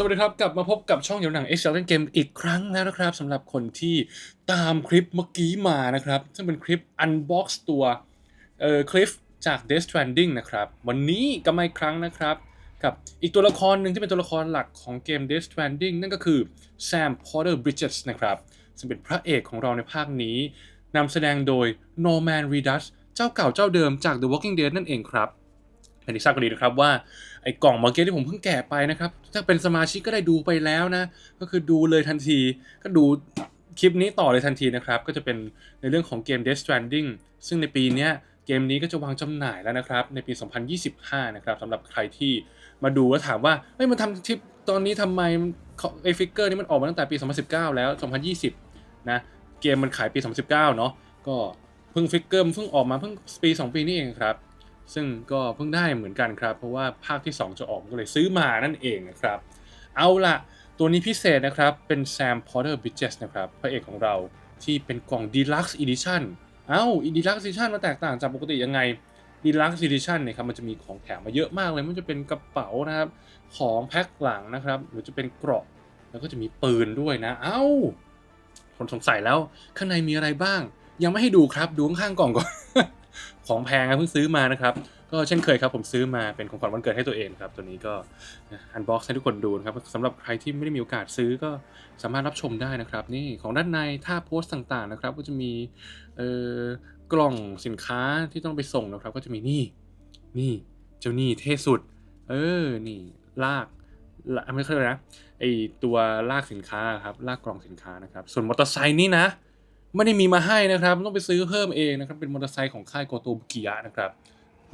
สวัสดีครับ กลับมาพบกับช่องเดี๋ยวหนัง X เล่นเกมอีกครั้งแล้วนะครับสำหรับคนที่ตามคลิปเมื่อกี้มานะครับ ซึ่งเป็นคลิป unbox ตัวเอ่อคลิปจาก Death Stranding นะครับ วันนี้ก็มาอีกครั้งนะครับ กับอีกตัวละครหนึ่งที่เป็นตัวละครหลักของเกม Death Stranding นั่นก็คือ Sam Porter Bridges นะครับ ซึ่งเป็นพระเอกของเราในภาคนี้นำแสดงโดย Norman Reedus เจ้าเก่าเจ้าเดิมจาก The Walking Dead นั่นเองครับ เป็นที่ทราบกันดีนะครับว่าไอ้กล่องมื่อกี้ที่ผมเพิ่งแกะไปนะครับ ถ้าเป็นสมาชิกก็ได้ดูไปแล้วนะ ก็คือดูเลยทันที ก็ดูคลิปนี้ต่อเลยทันทีนะครับ ก็จะเป็นในเรื่องของเกม Death Stranding ซึ่งในปีนี้เกมนี้ก็จะวางจำหน่ายแล้วนะครับ ในปี 2025 นะครับสำหรับใครที่มาดูแล้วถามว่าเฮ้ยมันทำคลิปตอนนี้ทำไมไอ้ฟิกเกอร์นี้มันออกมาตั้งแต่ปี 2019 แล้ว 2020 นะเกมมันขายปี 2019 เนาะก็เพิ่งฟิกเกอร์เพิ่งออกมาเพิ่งปี 2 ปีนี่เองครับ ซึ่งก็เพิ่งได้เหมือนกันครับ เพราะว่าภาคที่ 2 จะออกก็เลยซื้อมานั่นเองนะครับ เอาละตัวนี้พิเศษนะครับ เป็น Sam Porter Bridges นะครับพระเอกของเราที่เป็นกล่อง Deluxe Edition เอ้า Deluxe Edition มันแตกต่างจากปกติยังไง Deluxe Edition เนี่ยครับมันจะมีของแถมมาเยอะมากเลย มันจะเป็นกระเป๋านะครับ ของแพ็คหลังนะครับ หรือจะเป็นเกราะแล้วก็จะมีปืนด้วยนะ เอ้าคนสงสัยแล้วข้างในมีอะไรบ้าง ยังไม่ให้ดูครับ ดูข้างๆกล่องก่อน ของแพงครับเพิ่งซื้อมานะครับ ก็เช่นเคยครับผมซื้อมาเป็นของขวัญวันเกิดให้ตัวเองครับ ตัวนี้ก็อันบ็อกซ์ให้ทุกคนดูนะครับสำหรับใครที่ไม่ได้มีโอกาสซื้อก็สามารถรับชมได้นะครับ นี่ของด้านในท่าโพสต์ต่างๆนะครับ ก็จะมีเอ่อกล่องสินค้าที่ต้องไปส่งนะครับ ก็จะมีนี่นี่เจ้านี่เท่สุด เออนี่ลากไม่เคยนะไอตัวลากสินค้าครับลากกล่องสินค้านะครับ ส่วนมอเตอร์ไซค์นี่นะ ไม่ได้มีมาให้นะครับ ต้องไปซื้อเพิ่มเองนะครับ เป็นมอเตอร์ไซค์ของค่ายโกโตบุกิยะนะครับ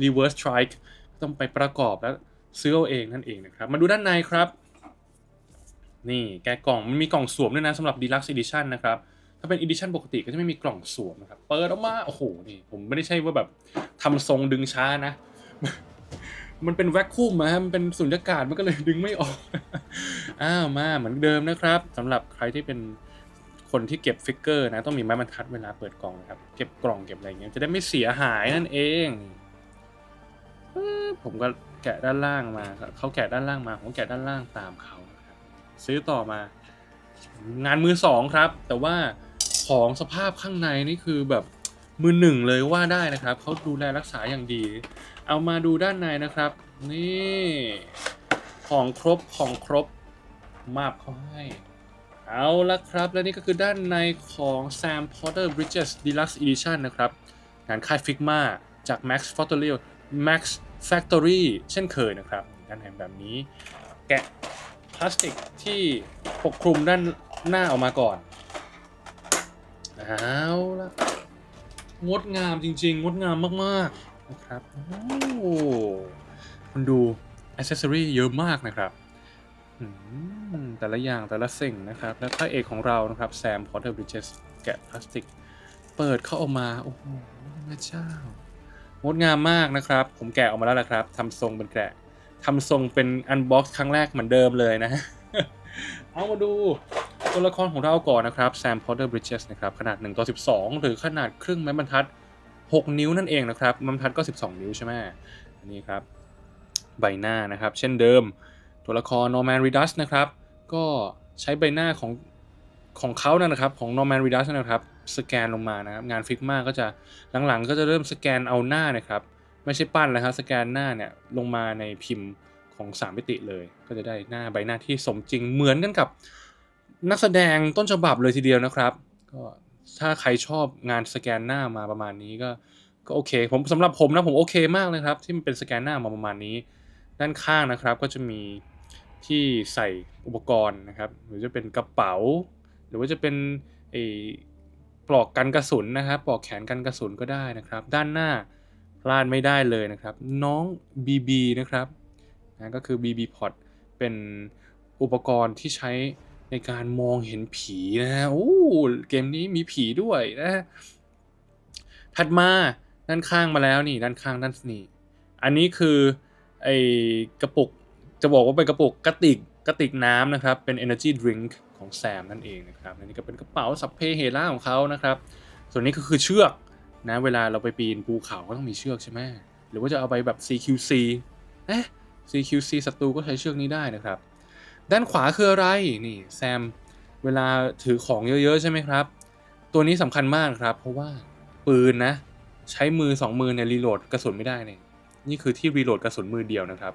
reverse strike ต้องไปประกอบแล้วซื้อเอาเองนั่นเองนะครับ มาดูด้านในครับ นี่แกกล่องมันมีกล่องสวมด้วยนะสำหรับ deluxe edition นะครับ ถ้าเป็น edition ปกติก็จะไม่มีกล่องสวมนะครับ เปิดออกมา โอ้โห นี่ ผมไม่ได้ใช่ว่าแบบทำทรงดึงช้านะ มันเป็นแวคคูมอะฮะมันเป็นสุญญากาศมันก็เลยดึงไม่ออก อ้าวมาเหมือนเดิมนะครับสำหรับใครที่เป็น คนที่เก็บฟิกเกอร์นะต้องมีไม้บรรทัดเวลาเปิดกล่องนะครับ เก็บกล่องเก็บอะไรอย่างเงี้ยจะได้ไม่เสียหายนั่นเองผมก็แกะด้านล่างมาเขาแกะด้านล่างมาผมแกะด้านล่างตามเขาครับซื้อต่อมา งานมือสองครับ แต่ว่าของสภาพข้างในนี่คือแบบมือหนึ่งเลยว่าได้นะครับเขาดูแลรักษาอย่างดี เอามาดูด้านในนะครับ นี่ ของครบของครบมาบเขาให้ เอาละครับ และนี่ก็คือด้านในของ Sam Porter Bridges Deluxe Edition นะครับ งานค่าย Figma จาก Max Factory Max Factory เช่นเคยนะครับด้านในแบบนี้ แกะพลาสติกที่ปกคลุมด้านหน้าออกมาก่อน เอาละงดงามจริง ๆ งดงามมาก ๆ นะครับ โอ้คุณดูอ c เซสซอรีเยอะมากนะครับ อืมแต่ละอย่างแต่ละสิ่งนะครับ และพระเอกของเรานะครับแซมพอ r เ e r Bridges แกะพลาสติก เปิดเข้าออกมา โอ้โหพระเจ้างดงามมากนะครับ ผมแกะออกมาแล้วละครับทำทรงเป็นแกะทำทรงเป็นอันบ็อกซ์ครั้งแรกเหมือนเดิมเลยนะเอามาดูตัวละครของเราก่อนนะครับแซมพอ r เ e r Bridges นะครับขนาด1ต่อ12 หรือขนาดครึ่งไม้บรรทัด 6 นิ้วนั่นเองนะครับไม้บรรทัดก็ 12 นิ้วใช่ไหมอันนี้ครับ ใบหน้านะครับ เช่นเดิม ตัวละคร Norman Reedus นะครับ ก็ใช้ใบหน้าของของเขานั่นนะครับ ของ Norman Reedus นะครับ สแกนลงมานะครับ งานฟิกมาก็จะหลังๆ ก็จะเริ่มสแกนเอาหน้านะครับ ไม่ใช่ปั้นแล้วครับสแกนหน้าเนี่ยลงมาในพิมพ์ของ3มิติเลย ก็จะได้หน้าใบหน้าที่สมจริงเหมือนกันกับนักแสดงต้นฉบับเลยทีเดียวนะครับ ก็ถ้าใครชอบงานสแกนหน้ามาประมาณนี้ก็ก็โอเค ผมสำหรับผมนะผมโอเคมากเลยครับ ที่มันเป็นสแกนหน้ามาประมาณนี้ ด้านข้างนะครับก็จะมี ที่ใส่อุปกรณ์นะครับ หรือจะเป็นกระเป๋า หรือว่าจะเป็นไอปลอกกันกระสุนนะครับปลอกแขนกันกระสุนก็ได้นะครับ ด้านหน้าพลาดไม่ได้เลยนะครับ น้อง BB นะครับนะก็คือ BB Pod เป็นอุปกรณ์ที่ใช้ในการมองเห็นผีนะฮะโอ้เกมนี้มีผีด้วยนะถัดมาด้านข้างมาแล้วนี่ด้านข้างด้านนี่อันนี้คือไอกระปุก จะบอกว่าเป็นกระปุกกระติกกระติกน้ำนะครับ เป็น energy drink ของแซมนั่นเองนะครับอันนี้ก็เป็นกระเป๋าสัพเพเฮล่าของเขานะครับ ส่วนนี้ก็คือเชือกนะเวลาเราไปปีนภูเขาก็ต้องมีเชือกใช่ไหมหรือว่าจะเอาไปแบบ CQC เอ๊ะ CQC ศัตรูก็ใช้เชือกนี้ได้นะครับ ด้านขวาคืออะไรนี่แซมเวลาถือของเยอะๆใช่ไหมครับ ตัวนี้สำคัญมากครับ เพราะว่าปืนนะ ใช้มือสองมือเนี่ยรีโหลดกระสุนไม่ได้เนี่ยนี่คือที่รีโหลดกระสุนมือเดียวนะครับ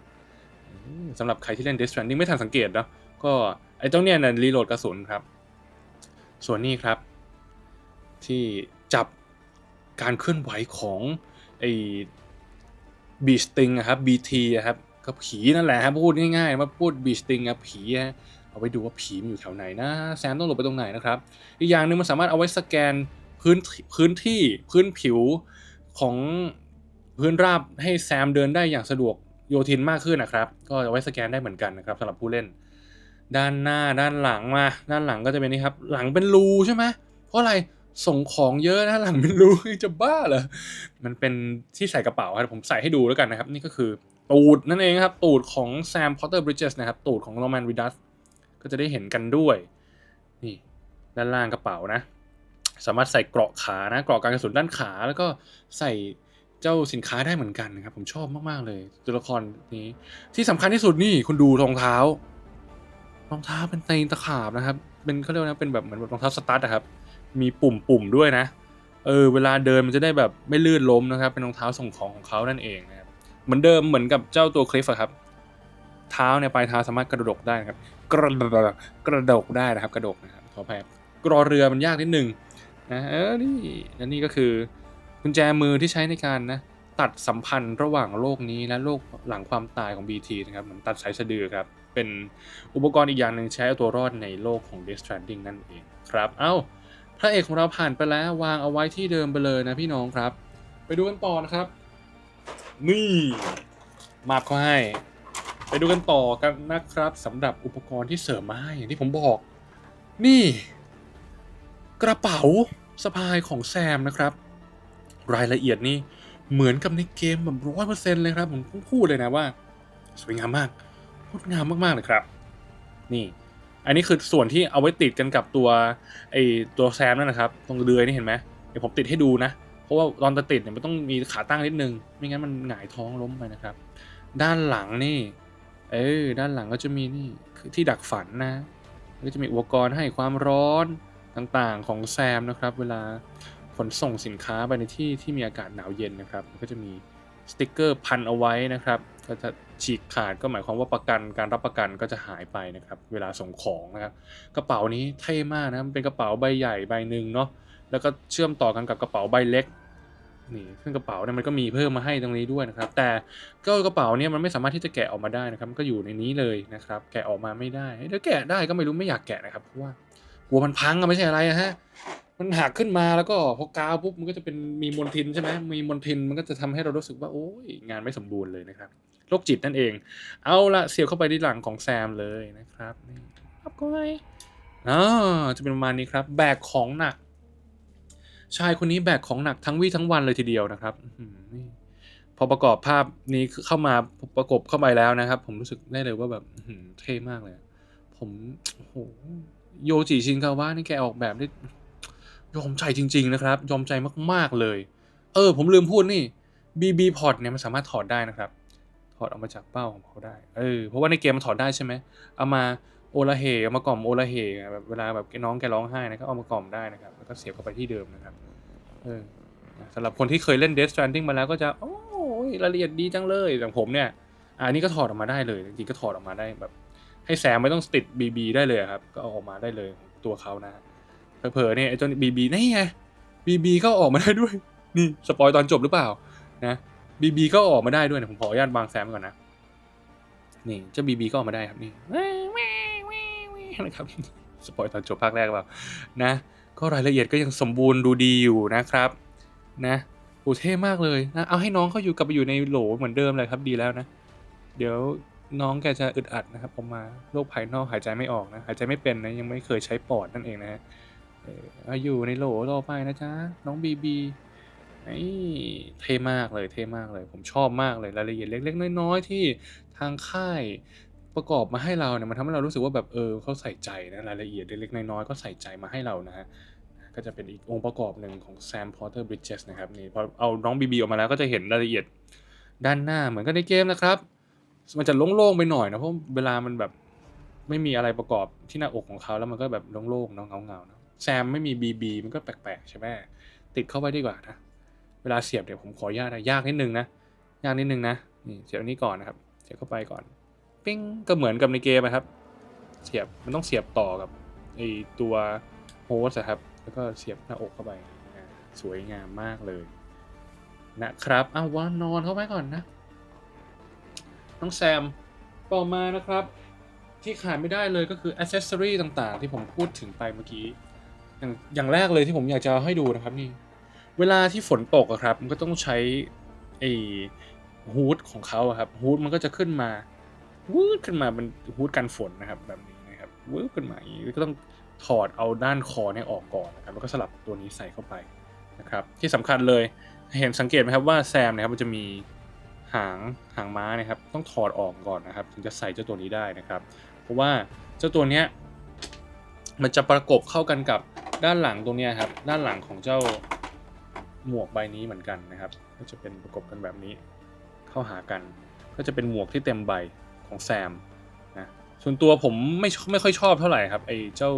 สำหรับใครที่เล่น Death Stranding ไม่ทันสังเกตเนาะก็ไอ้เจ้าเนี่ยนะรีโหลดกระสุนครับ ส่วนนี้ครับ ที่จับการเคลื่อนไหวของไอ้บีสติงอะครับ BT อะครับก็ผีนั่นแหละครับพูดง่ายๆว่าพูดบีสติงอะผีอะเอาไว้ดูว่าผีมันอยู่แถวไหนนะแซมต้องหลบไปตรงไหนนะครับ อีกอย่างหนึ่งมันสามารถเอาไว้สแกนพื้นพื้นที่พื้นผิวของพื้นราบให้แซมเดินได้อย่างสะดวก โยทินมากขึ้นนะครับ ก็เอาไว้สแกนได้เหมือนกันนะครับสำหรับผู้เล่น ด้านหน้าด้านหลังมา ด้านหลังก็จะเป็นนี่ครับ หลังเป็นรูใช่ไหมเพราะอะไรส่งของเยอะนะหลังเป็นรูจะบ้าเหรอมันเป็นที่ใส่กระเป๋าครับผมใส่ให้ดูแล้วกันนะครับ นี่ก็คือตูดนั่นเองครับ ตูดของแซมพอตเตอร์บริดจสนะครับ ตูดของโรแมนวิดัสก็จะได้เห็นกันด้วย นี่ ด้านล่างกระเป๋านะ สามารถใส่เกราะขานะ เกราะการกระสุนด้านขาแล้วก็ใส่ เจ้าสินค้าได้เหมือนกันนะครับ ผมชอบมากๆเลยตัวละครนี้ ที่สำคัญที่สุดนี่คุณดูรองเท้า รองเท้าเป็นตีนตะขาบนะครับ เป็นเขาเรียกว่านะเป็นแบบเหมือนรองเท้าสตั๊ดอะครับ มีปุ่มปุ่มๆด้วยนะ เออเวลาเดินมันจะได้แบบไม่ลื่นล้มนะครับ เป็นรองเท้าส่งของของเขานั่นเองนะครับเหมือนเดิมเหมือนกับเจ้าตัวคลิฟอะครับเท้าเนี่ยปลายเท้าสามารถกระดกได้นะครับ กระดกกระดกได้นะครับ กระดกนะครับขออภัยครับกรอเรือมันยากนิดนึงนะเออนี่และนี่ก็คือ กุญแจมือที่ใช้ในการนะตัดสัมพันธ์ระหว่างโลกนี้และโลกหลังความตายของ BT นะครับเหมือนตัดสายสะดือครับ เป็นอุปกรณ์อีกอย่างหนึ่งใช้เอาตัวรอดในโลกของ Death Stranding นั่นเองครับเอ้าพระเอกของเราผ่านไปแล้ววางเอาไว้ที่เดิมไปเลยนะพี่น้องครับ ไปดูกันต่อนะครับ นี่มาบเขาให้ ไปดูกันต่อกันนะครับสำหรับอุปกรณ์ที่เสริมมาให้อย่างที่ผมบอก นี่ กระเป๋าสะพายของแซมนะครับ รายละเอียดนี่เหมือนกับในเกมแบบร้อยเปอร์เซ็นต์เลยครับ ผมพูดเลยนะว่า สวยงามมากงดงามมากๆเลยครับ นี่ อันนี้คือส่วนที่เอาไว้ติดกันกับตัวไอตัวแซมนั่นนะครับ ตรงเดือยนี่เห็นไหมเดี๋ยวผมติดให้ดูนะ เพราะว่าตอนจะติดเนี่ยมันต้องมีขาตั้งนิดนึง ไม่งั้นมันหงายท้องล้มไปนะครับ ด้านหลังนี่ เออด้านหลังก็จะมีนี่คือที่ดักฝันนะก็จะมีอุปกรณ์ให้ความร้อนต่างๆของแซมนะครับ เวลา ขนส่งสินค้าไปในที่ที่มีอากาศหนาวเย็นนะครับ ก็จะมีสติกเกอร์พันเอาไว้นะครับก็จะฉีกขาดก็หมายความว่าประกันการรับประกันก็จะหายไปนะครับ เวลาส่งของนะครับ กระเป๋านี้เท่มากนะมันเป็นกระเป๋าใบใหญ่ใบหนึ่งเนาะแล้วก็เชื่อมต่อกันกับกระเป๋าใบเล็กนี่ซึ่งกระเป๋าเนี่ยมันก็มีเพิ่มมาให้ตรงนี้ด้วยนะครับ แต่ก็กระเป๋าเนี่ยมันไม่สามารถที่จะแกะออกมาได้นะครับ ก็อยู่ในนี้เลยนะครับ แกะออกมาไม่ได้เดี๋ยวแกะได้ก็ไม่รู้ไม่อยากแกะนะครับเพราะว่ากลัวมันพังอะไม่ใช่อะไรอะฮะ มันหักขึ้นมาแล้วก็พอกาวปุ๊บมันก็จะเป็นมีมลทินใช่ไหมมีมลทินมันก็จะทำให้เรารู้สึกว่าโอ้ยงานไม่สมบูรณ์เลยนะครับโรคจิตนั่นเอง เอาละเสียบเข้าไปที่หลังของแซมเลยนะครับนี่ครับก็ไงอ่าจะเป็นประมาณนี้ครับ แบกของหนัก ชายคนนี้แบกของหนักทั้งวี่ทั้งวันเลยทีเดียวนะครับนี่พอประกอบภาพนี้เข้ามาประกบเข้าไปแล้วนะครับ ผมรู้สึกได้เลยว่าแบบเท่มากเลย ผมโอ้โหโยจิชินคาวะนี่แกออกแบบได้ ยอมใจจริง ๆ นะครับ ยอมใจมากๆเลย เออ ผมลืมพูดนี่ BB port เนี่ยมันสามารถถอดได้นะครับ ถอดออกมาจากเป้าของเขาได้ เออ เพราะว่าในเกมมันถอดได้ใช่ไหมเอามาโอละเหเอามากล่อมโอละเหแบบเวลาแบบน้องแกร้องไห้นะก็เอามากล่อมได้นะครับ แล้วก็เสียบเข้าไปที่เดิมนะครับ เออสำหรับคนที่เคยเล่น Death Stranding มาแล้วก็จะ โอ้ยรายละเอียดดีจังเลย อย่างผมเนี่ย อันนี้ก็ถอดออกมาได้เลย จริงๆก็ถอดออกมาได้แบบ ให้แซมไม่ต้องติด BB ได้เลยครับ ก็เอาออกมาได้เลยตัวเขานะ เผลอเนี่ยไอ้เจ้า BB นี่ไง BB ก็ออกมาได้ด้วย นี่สปอยตอนจบหรือเปล่านะ BB ก็ออกมาได้ด้วยนะผมขออนุญาตวางแซมก่อนนะนี่เจ้า BB ก็ออกมาได้ครับนี่นะครับสปอยตอนจบภาคแรกหรือเปล่านะก็รายละเอียดก็ยังสมบูรณ์ดูดีอยู่นะครับนะโอ้เท่มากเลยนะเอาให้น้องเขาอยู่กลับไปอยู่ในโหลเหมือนเดิมเลยครับดีแล้วนะ เดี๋ยวน้องแกจะอึดอัดนะครับผมมาโรคภายนอกหายใจไม่ออกนะหายใจไม่เป็นนะยังไม่เคยใช้ปอดนั่นเองนะฮะ เออเอาอยู่ในโหลรอไปนะจ๊ะ น้องบีบีไอ้เท่มากเลยเท่มากเลย ผมชอบมากเลยรายละเอียดเล็ก ๆ น้อยๆที่ทางค่ายประกอบมาให้เราเนี่ยมันทำให้เรารู้สึกว่าแบบเออเขาใส่ใจนะรายละเอียดเล็กๆน้อยๆก็ใส่ใจมาให้เรานะฮะก็จะเป็นอีกองค์ประกอบหนึ่งของ Sam Porter Bridges นะครับนี่พอเอาน้องบีบีออกมาแล้วก็จะเห็นรายละเอียดด้านหน้าเหมือนกันในเกมนะครับ มันจะโล่งๆไปหน่อยนะเพราะเวลามันแบบไม่มีอะไรประกอบที่หน้าอกของเขาแล้วมันก็แบบโล่งๆเนาะเงาๆเนาะ แซมไม่มีบีบีมันก็แปลกๆใช่ไหมติดเข้าไปดีกว่านะ เวลาเสียบเดี๋ยวผมขออนุญาตนะยากนิดนึงนะ ยากนิดนึงนะ นี่เสียบอันนี้ก่อนนะครับ เสียบเข้าไปก่อน ปิ้ง ก็เหมือนกับในเกมนะครับ เสียบ มันต้องเสียบต่อกับไอตัวโฮสครับ แล้วก็เสียบหน้าอกเข้าไป สวยงามมากเลย นะครับ เอาวานอนเข้าไปก่อนนะ น้องแซม ต่อมานะครับ ที่ขาดไม่ได้เลยก็คืออ c เซสซอรีต่างๆ ที่ผมพูดถึงไปเมื่อกี้ อย่างอย่างแรกเลยที่ผมอยากจะให้ดูนะครับนี่ เวลาที่ฝนตกอะครับ มันก็ต้องใช้ไอ้ฮูดของเขาอะครับฮูดมันก็จะขึ้นมาวูดขึ้นมาเป็นฮูดกันฝนนะครับ แบบนี้นะครับวูดขึ้นมาอย่างนี้ก็ต้องถอดเอาด้านคอเนี่ยออกก่อนนะครับแล้วก็สลับตัวนี้ใส่เข้าไปนะครับ ที่สำคัญเลยเห็นสังเกตไหมครับว่าแซมนะครับมันจะมีหางหางม้านะครับต้องถอดออกก่อนนะครับ ถึงจะใส่เจ้าตัวนี้ได้นะครับ เพราะว่าเจ้าตัวเนี้ยมันจะประกบเข้ากันกับ ด้านหลังตรงนี้ครับ ด้านหลังของเจ้าหมวกใบนี้เหมือนกันนะครับ ก็จะเป็นประกบกันแบบนี้เข้าหากัน ก็จะเป็นหมวกที่เต็มใบของแซมนะส่วนตัวผมไม่ไม่ค่อยชอบเท่าไหร่ครับไอ้เจ้า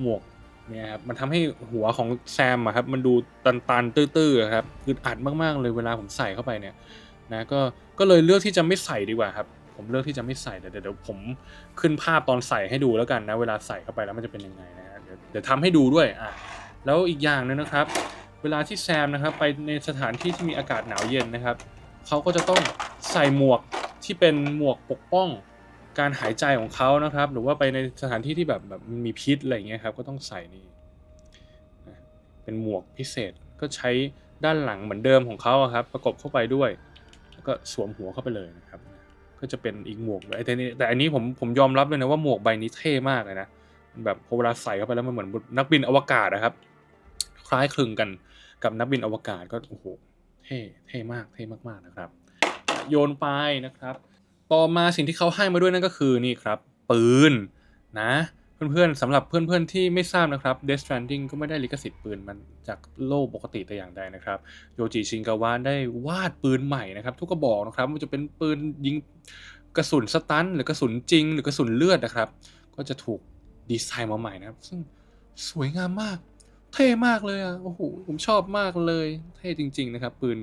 หมวกเนี่ยครับมันทำให้หัวของแซมอะครับมันดูตันๆตื้อๆครับอึดอัดมากๆเลยเวลาผมใส่เข้าไปเนี่ยนะก็ก็เลยเลือกที่จะไม่ใส่ดีกว่าครับ ผมเลือกที่จะไม่ใส่เดี๋ยวเดี๋ยวผมขึ้นภาพตอนใส่ให้ดูแล้วกันนะ เวลาใส่เข้าไปแล้วมันจะเป็นยังไงนะ เดี๋ยวทำให้ดูด้วยอะแล้วอีกอย่างหนึงนะครับ เวลาที่แซมนะครับไปในสถานที่ที่มีอากาศหนาวเย็นนะครับเขาก็จะต้องใส่หมวกที่เป็นหมวกปกป้องการหายใจของเขานะครับ หรือว่าไปในสถานที่ที่แบบแบบมีพิษอะไรเงี้ยครับก็ต้องใส่นี่เป็นหมวกพิเศษก็ใช้ด้านหลังเหมือนเดิมของเขาครับ ประกบเข้าไปด้วย แล้วก็สวมหัวเข้าไปเลยนะครับ ก็จะเป็นอีกหมวกเลยแต่นี่แต่อันนี้ผมผมยอมรับเลยนะว่าหมวกใบนี้เท่มากเลยนะ แบบพอเวลาใส่เข้าไปแล้วมันเหมือนนักบินอวกาศนะครับ คล้ายคลึงกันกับนักบินอวกาศก็โอ้โหเท่เท่มากเท่มากๆนะครับ โยนไปนะครับ ต่อมาสิ่งที่เขาให้มาด้วยนั่นก็คือนี่ครับ ปืนนะเพื่อนๆสำหรับเพื่อนๆที่ไม่ทราบนะครับ Death Stranding ก็ไม่ได้ลิขสิทธิ์ปืนมันจากโลกปกติแต่อย่างใดนะครับโยจิชินกาวะได้วาดปืนใหม่นะครับ ทุกกระบอกนะครับมันจะเป็นปืนยิงกระสุนสตันหรือกระสุนจริง หรือกระสุนเลือดนะครับ ก็จะถูก ดีไซน์มาใหม่นะครับ ซึ่งสวยงามมาก เท่มากเลยอะโอ้โหผมชอบมากเลย เท่จริง ๆ นะครับ ปืน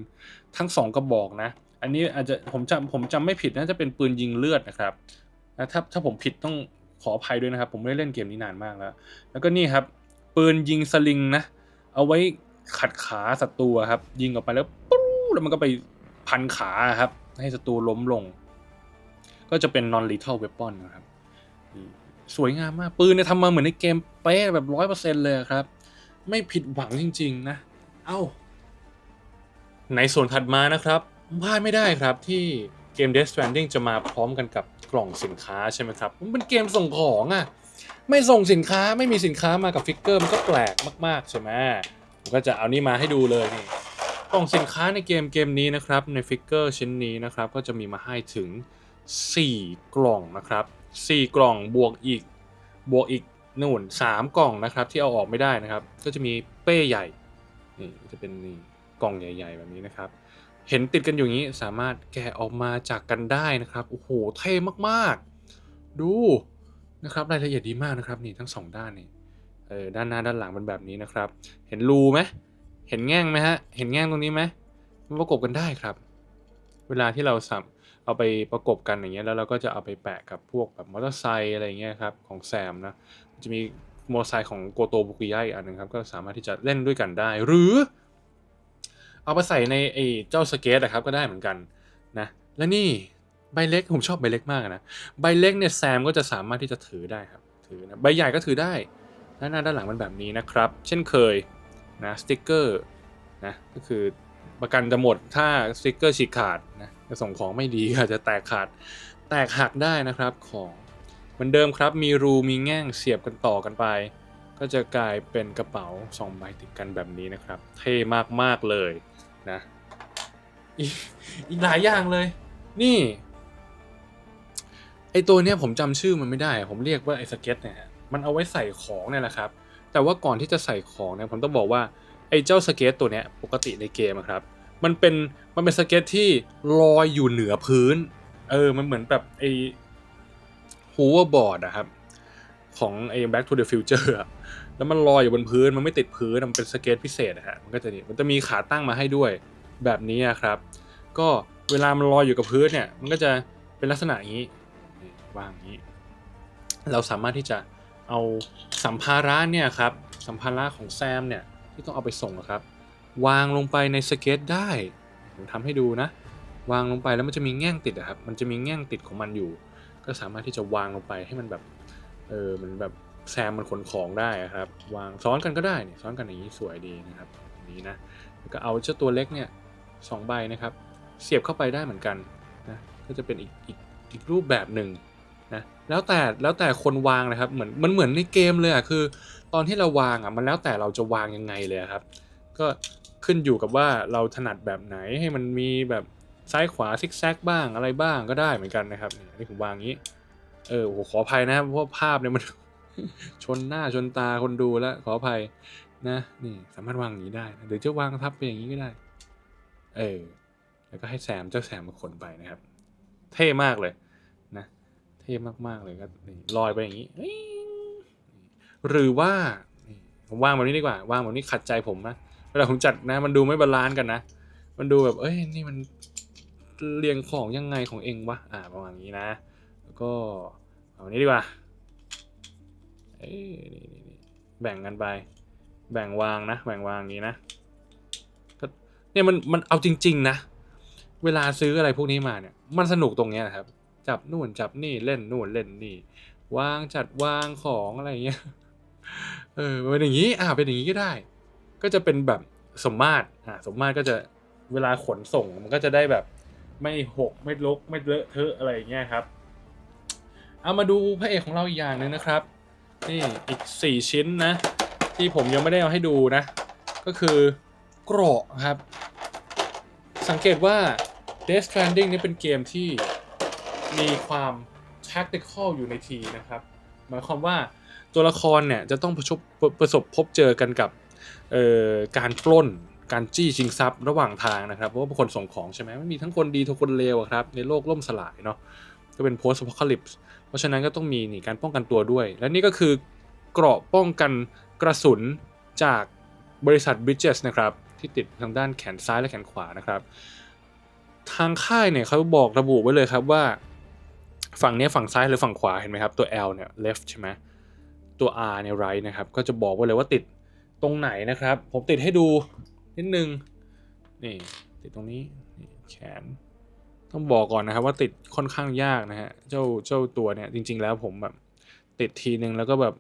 ทั้งสองกระบอกนะ อันนี้อาจจะผมจำผมจำไม่ผิดน่าจะเป็นปืนยิงเลือดนะครับนะถ้าถ้าผมผิดต้องขออภัยด้วยนะครับ ผมไม่ได้เล่นเกมนี้นานมากแล้ว แล้วก็นี่ครับ ปืนยิงสลิงนะ เอาไว้ขัดขาศัตรูครับ ยิงออกไปแล้วปุ๊บแล้วมันก็ไปพันขาครับ ให้ศัตรูล้มลง ก็จะเป็น non lethal weapon นะครับ สวยงามมาก ปืนเนี่ยทำมาเหมือนในเกมเป๊ะแบบร้อยเปอร์เซ็นต์เลยครับ ไม่ผิดหวังจริง ๆ นะ เอ้า ในส่วนถัดมานะครับพลาดไม่ได้ครับที่เกม Death Stranding จะมาพร้อมกันกับกล่องสินค้าใช่ไหมครับ มันเป็นเกมส่งของอะ่ะ ไม่ส่งสินค้าไม่มีสินค้ามากับฟิกเกอร์มันก็แปลกมาก ๆ ใช่ไหมผมก็จะเอานี่มาให้ดูเลยนี่กล่องสินค้าในเกมเกมนี้นะครับในฟิกเกอร์ชิ้นนี้นะครับก็จะมีมาให้ถึง 4 กล่องนะครับ 4กล่องบวกอีกบวกอีกนู่น3กล่องนะครับ ที่เอาออกไม่ได้นะครับ ก็จะมีเป้ใหญ่นี่จะเป็นนี่กล่องใหญ่ ๆ แบบนี้นะครับ เห็นติดกันอยู่างนี้สามารถแกะออกมาจากกันได้นะครับโอ้โหเท่มากๆ ดูนะครับรายละเอียดดีมากนะครับนี่ทั้งสองด้านนี่เออด้านหน้าด้านหลังเป็นแบบนี้นะครับ เห็นรูไหมเห็นแง่งไหมฮะเห็นแง่งตรงนี้ไหมมันประกบกันได้ครับ เวลาที่เราสับ เอาไปประกบกันอย่างเงี้ยแล้วเราก็จะเอาไปแปะกับพวกแบบมอเตอร์ไซค์อะไรเงี้ยครับของแซมนะจะมีมอเตอร์ไซค์ของโกโตบุกิยะอีกอันหนึงครับก็สามารถที่จะเล่นด้วยกันได้ หรือ เอาไปใส่ในไอ้เจ้าสเกตนะครับก็ได้เหมือนกันนะและนี่ใบเล็กผมชอบใบเล็กมากนะใบเล็กเนี่ยแซมก็จะสามารถที่จะถือได้ครับถือนะใบใหญ่ก็ถือได้ด้านหน้าด้านหลังมันแบบนี้นะครับ เช่นเคยนะสติกเกอร์นะก็คือประกันจะหมดถ้าสติกเกอร์ฉีกขาดนะ จะส่งของไม่ดีอาจจะแตกขาดแตกหักได้นะครับของเหมือนเดิมครับ มีรูมีแง่งเสียบกันต่อกันไป ก็จะกลายเป็นกระเป๋าสองใบติดกันแบบนี้นะครับ เท่มากๆเลยนะอีกหลายอย่างเลย นี่ไอตัวเนี้ยผมจำชื่อมันไม่ได้ ผมเรียกว่าไอสเก็ตเนี่ยมันเอาไว้ใส่ของเนี่ยแหละครับ แต่ว่าก่อนที่จะใส่ของเนี่ยผมต้องบอกว่าไอเจ้าสเก็ตตัวเนี้ยปกติในเกมครับ มันเป็นมันเป็นสเก็ตที่ลอยอยู่เหนือพื้น เออ มันเหมือนแบบไอ hoverboard อะครับของไอ้ Back to the Future แล้วมันลอยอยู่บนพื้นมันไม่ติดพื้นมันเป็นสเก็ตพิเศษอะฮะมันก็จะนี่มันจะมีขาตั้งมาให้ด้วยแบบนี้ครับ ก็เวลามันลอยอยู่กับพื้นเนี่ย มันก็จะเป็นลักษณะอย่างนี้นี่วางอย่างนี้ เราสามารถที่จะเอาสัมภาระเนี่ยครับสัมภาระของแซมเนี่ยที่ต้องเอาไปส่งครับ วางลงไปในสเก็ตได้ ผมทำให้ดูนะ วางลงไปแล้วมันจะมีแง่งติดอะครับ มันจะมีแง่งติดของมันอยู่ ก็สามารถที่จะวางลงไปให้มันแบบ เออมันแบบแซมมันขนของได้ครับ วางซ้อนกันก็ได้เนี่ยซ้อนกันอย่างนี้สวยดีนะครับนี้นะแล้วก็เอาเจ้าตัวเล็กเนี่ยสองใบนะครับ เสียบเข้าไปได้เหมือนกันนะก็จะเป็นอีกอีกอีกรูปแบบหนึ่งนะแล้วแต่แล้วแต่คนวางนะครับเหมือนมันเหมือนในเกมเลยอะคือ ตอนที่เราวางอะมันแล้วแต่เราจะวางยังไงเลยครับ ก็ขึ้นอยู่กับว่าเราถนัดแบบไหนให้มันมีแบบซ้ายขวาซิกแซกบ้างอะไรบ้างก็ได้เหมือนกันนะครับนี่ผมวางอย่างนี้ เออโหขออภัยนะเพราะภาพเนี่ยมัน ชนหน้าชนตาคนดูแล้ว ขออภัยนะนี่สามารถวางอย่างนี้ได้หรือจะวางทับไปอย่างนี้ก็ได้ เออ แล้วก็ให้แซมเจ้าแซมมาขนไปนะครับ เท่มากเลยนะ เท่มากๆเลยก็นี่ลอยไปอย่างนี้ หรือว่าผมวางแบบนี้ดีกว่า วางแบบนี้ขัดใจผมนะ ลาผมจัดนะ มันดูไม่บาลานซ์กันนะ มันดูแบบ เอ้ย นี่มันเรียงของยังไงของเองวะ อ่า ประมาณนี้นะ แล้วก็เอานนี้ดีกว่า เอ้ยนี่นี่แบ่งกันไป แบ่งวางนะ แบ่งวางอย่างนี้นะก็เนี่ยมันมันเอาจริง ๆ นะ เวลาซื้ออะไรพวกนี้มาเนี่ย มันสนุกตรงเนี้ยนะครับ จับนู่นจับนี่เล่นนู่นเล่นนี่ วางจัดวางของอะไรอย่างเงี้ย เออเป็นอย่างนี้ อ่าเป็นอย่างนี้ก็ได้ ก็จะเป็นแบบสมมาตรอ่าสมมาตรก็จะเวลาขนส่งมันก็จะได้แบบไม่หกไม่ลกไม่เลอะเทอะอะไรอย่างเงี้ยครับ เอามาดูพระเอกของเราอีกอย่างหนึ่งนะครับ นี่อีก 4 ชิ้นนะ ที่ผมยังไม่ได้เอาให้ดูนะ ก็คือเกราะครับ สังเกตว่า Death Stranding นี่เป็นเกมที่มีความ tactical อยู่ในทีนะครับ หมายความว่าตัวละครเนี่ยจะต้องประสบประสบพบเจอกันกับ การปล้นการจี้ชิงทรัพย์ระหว่างทางนะครับเพราะว่าคนส่งของใช่ไหมมันมีทั้งคนดีทั้งคนเลวอะครับในโลกล่มสลายเนาะก็เป็น post apocalypse เพราะฉะนั้นก็ต้องมีนี่การป้องกันตัวด้วย และนี่ก็คือเกราะป้องกันกระสุนจากบริษัท Bridges นะครับที่ติดทางด้านแขนซ้ายและแขนขวานะครับ ทางค่ายเนี่ยเขาบอกระบุไว้เลยครับว่า ฝั่งนี้ฝั่งซ้ายหรือฝั่งขวาเห็นไหมครับตัว L เนี่ย left ใช่ไหมตัว R เนี่ย right นะครับก็จะบอกไว้เลยว่าติด ตรงไหนนะครับ ผมติดให้ดูนิดนึงนี่ติดตรงนี้นี่แขน ต้องบอกก่อนนะครับว่าติดค่อนข้างยากนะฮะเจ้าเจ้าตัวเนี่ยจริง ๆ แล้วผมแบบติดทีนึงแล้วก็แบบ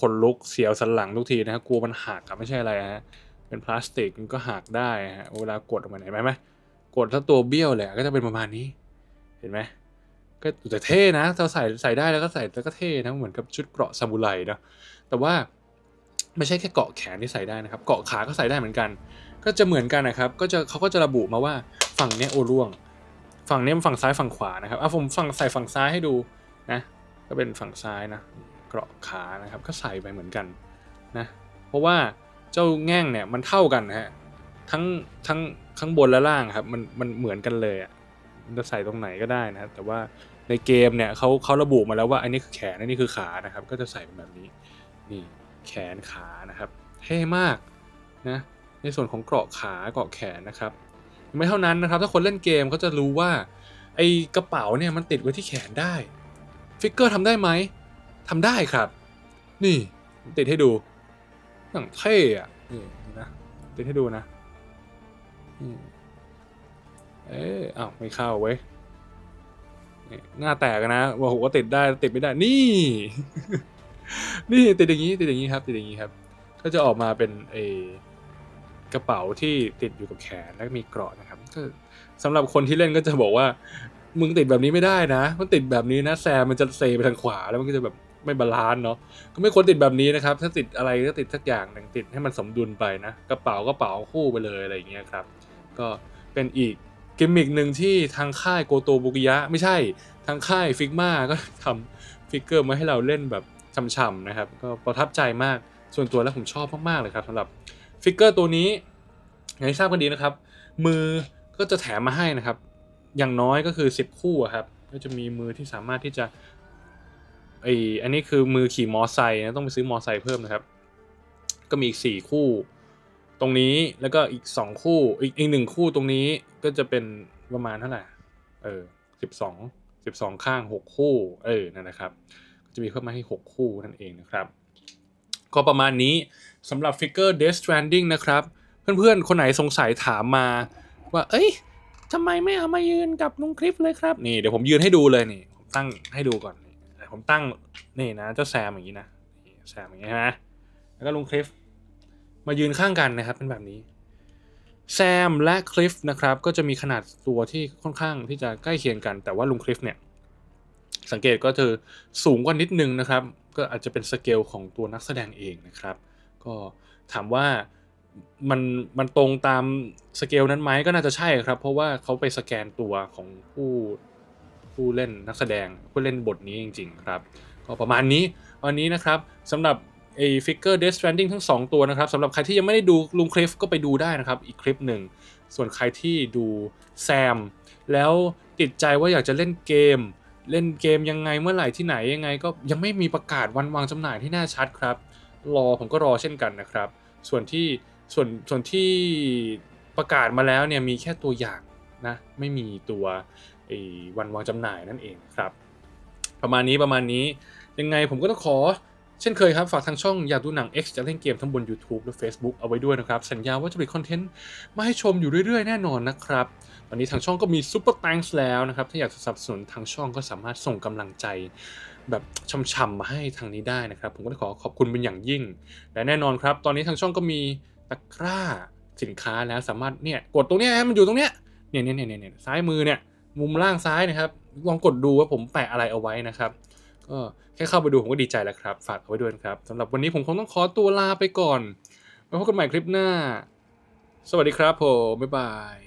ขนลุกเสียวสันหลังทุกทีนะฮะกลัวมันหักอะไม่ใช่อะไรฮะเป็นพลาสติกมันก็หักได้ฮะเวลากดออกมาไหนไหมไหมกดถ้าตัวเบี้ยวเลยก็จะเป็นประมาณนี้เห็นไหมก็แต่เท่นะเราใส่ใส่ได้แล้วก็ใส่แล้วก็เท่นะเหมือนกับชุดเกราะซามูไรเนาะแต่ว่า ไม่ใช่แค่เกาะแขนที่ใส่ได้นะครับ เกาะขาก็ใส่ได้เหมือนกัน ก็จะเหมือนกันนะครับ ก็จะเขาก็จะระบุมาว่าฝั่งเนี้ยโอร่วง ฝั่งนี้มันฝั่งซ้ายฝั่งขวานะครับอะผมฝั่งใส่ฝั่งซ้ายให้ดูนะ ก็เป็นฝั่งซ้ายนะ เกาะขานะครับ ก็ใส่ไปเหมือนกันนะ เพราะว่าเจ้าแง่งเนี่ยมันเท่ากันฮะ ทั้งทั้งข้างบนและล่างครับ มันมันเหมือนกันเลยอะจะใส่ตรงไหนก็ได้นะแต่ว่าในเกมเนี่ยเขาเขาระบุมาแล้วว่าอันนี้คือแขนอันนี้คือขานะครับ ก็จะใส่เป็นแบบนี้นี่ แขนขานะครับเท่มากนะในส่วนของเกราะขาเกราะแขนนะครับไม่เท่านั้นนะครับ ถ้าคนเล่นเกมเขาจะรู้ว่าไอ้กระเป๋าเนี่ยมันติดไว้ที่แขนได้ฟิกเกอร์ทำได้ไหมทำได้ครับ นี่ติดให้ดูอย่างเท่อะนี่นะติดให้ดูนะเอ๊ะอ้าวไม่เข้าเว้ยนี่หน้าแตกนะว่าผมก็ติดได้ติดไม่ได้นี่ นี่ติดอย่างนี้ติดอย่างนี้ครับติดอย่างนี้ครับ ก็จะออกมาเป็นเอกระเป๋าที่ติดอยู่กับแขนและมีเกราะนะครับก็สำหรับคนที่เล่นก็จะบอกว่า มึงติดแบบนี้ไม่ได้นะ มันติดแบบนี้นะแซมมันจะเซไปทางขวาแล้วมันก็จะแบบไม่บาลานซ์เนาะก็ไม่ควรติดแบบนี้นะครับ ถ้าติดอะไรก็ติดสักอย่างหนึ่งติดให้มันสมดุลไปนะกระเป๋ากระเป๋าคู่ไปเลยอะไรอย่างเงี้ยครับ ก็เป็นอีกกิมมิกหนึ่งที่ทางค่ายโกโตบุกิยะ ไม่ใช่ทางค่ายฟิกมาก็ทำฟิกเกอร์มาให้เราเล่นแบบ ช่ำๆนะครับก็ประทับใจมากส่วนตัวแล้วผมชอบมากๆเลยครับสำหรับฟิกเกอร์ตัวนี้อย่างที่ทราบกันดีนะครับ มือก็จะแถมมาให้นะครับ อย่างน้อยก็คือ 10 คู่อะครับก็จะมีมือที่สามารถที่จะไออันนี้คือมือขี่มอไซค์นะต้องไปซื้อมอไซค์เพิ่มนะครับ ก็มีอีกสี่คู่ ตรงนี้แล้วก็อีกสองคู่อีกอีกหนึ่งคู่ตรงนี้ก็จะเป็นประมาณเท่าไหร่เออสิบสองสิบสองข้างหกคู่ เออนั่นนะครับ จะมีเพิ่มมาให้หกคู่นั่นเองนะครับ ก็ประมาณนี้สำหรับฟิกเกอร์ Death Stranding นะครับ เพื่อนๆ คนไหนสงสัยถามมา ว่า เอ้ยทำไมไม่เอามายืนกับลุงคลิปเลยครับ นี่เดี๋ยวผมยืนให้ดูเลยนี่ ผมตั้งให้ดูก่อนผมตั้งนี่นะเจ้าแซมอย่างนี้นะแซมอย่างนี้ใช่ไหมแล้วก็ลุงคลิปมายืนข้างกันนะครับเป็นแบบนี้แซมและคลิฟนะครับก็จะมีขนาดตัวที่ค่อนข้างที่จะใกล้เคียงกัน แต่ว่าลุงคลิฟเนี่ย สังเกตก็คือสูงกว่านิดนึงนะครับ ก็อาจจะเป็นสเกลของตัวนักแสดงเองนะครับ ก็ถามว่ามันมันตรงตามสเกลนั้นไหมก็น่าจะใช่ครับ เพราะว่าเขาไปสแกนตัวของผู้ผู้เล่นนักแสดงผู้เล่นบทนี้จริง ๆ ครับ ก็ประมาณนี้วันนี้นะครับสำหรับไอ้ฟิกเกอร์ Death Stranding ทั้ง 2 ตัวนะครับสำหรับใครที่ยังไม่ได้ดูลุงคลิฟก็ไปดูได้นะครับ อีกคลิปหนึ่ง ส่วนใครที่ดูแซม แล้วติดใจว่าอยากจะเล่นเกม เล่นเกมยังไงเมื่อไหร่ที่ไหนยังไง ก็ยังไม่มีประกาศวันวางจำหน่ายที่แน่ชัดครับ รอผมก็รอเช่นกันนะครับ ส่วนที่ส่วนส่วนที่ประกาศมาแล้วเนี่ยมีแค่ตัวอย่างนะไม่มีตัวไอ้วันวางจำหน่ายนั่นเองครับ ประมาณนี้ประมาณนี้ยังไงผมก็ต้องขอ เช่นเคยครับฝากทางช่องอยากดูหนัง X จะเล่นเกมทั้งบน YouTube และ Facebook เอาไว้ด้วยนะครับ สัญญาว่าจะมีคอนเทนต์มาให้ชมอยู่เรื่อยๆ แน่นอนนะครับตอนนี้ทางช่องก็มี Super Thanks แล้วนะครับ ถ้าอยากจะสนับสนุนทางช่องก็สามารถส่งกำลังใจแบบช่ำๆมาให้ทางนี้ได้นะครับ ผมก็ขอขอบคุณเป็นอย่างยิ่ง และแน่นอนครับ ตอนนี้ทางช่องก็มีตะกร้าสินค้าแล้วสามารถเนี่ยกดตรงเนี้ยมันอยู่ตรงเนี้ยเนี่ยเนี่ยเนี่ยเนี่ยซ้ายมือเนี่ยมุมล่างซ้ายนะครับ ลองกดดูว่าผมแปะอะไรเอาไว้นะครับ ก็แค่เข้าไปดูผมก็ดีใจแล้วครับ ฝากเอาไว้ด้วยนะครับสำหรับวันนี้ผมคงต้องขอตัวลาไปก่อนไว้พบกันใหม่คลิปหน้า สวัสดีครับผมบ๊ายบาย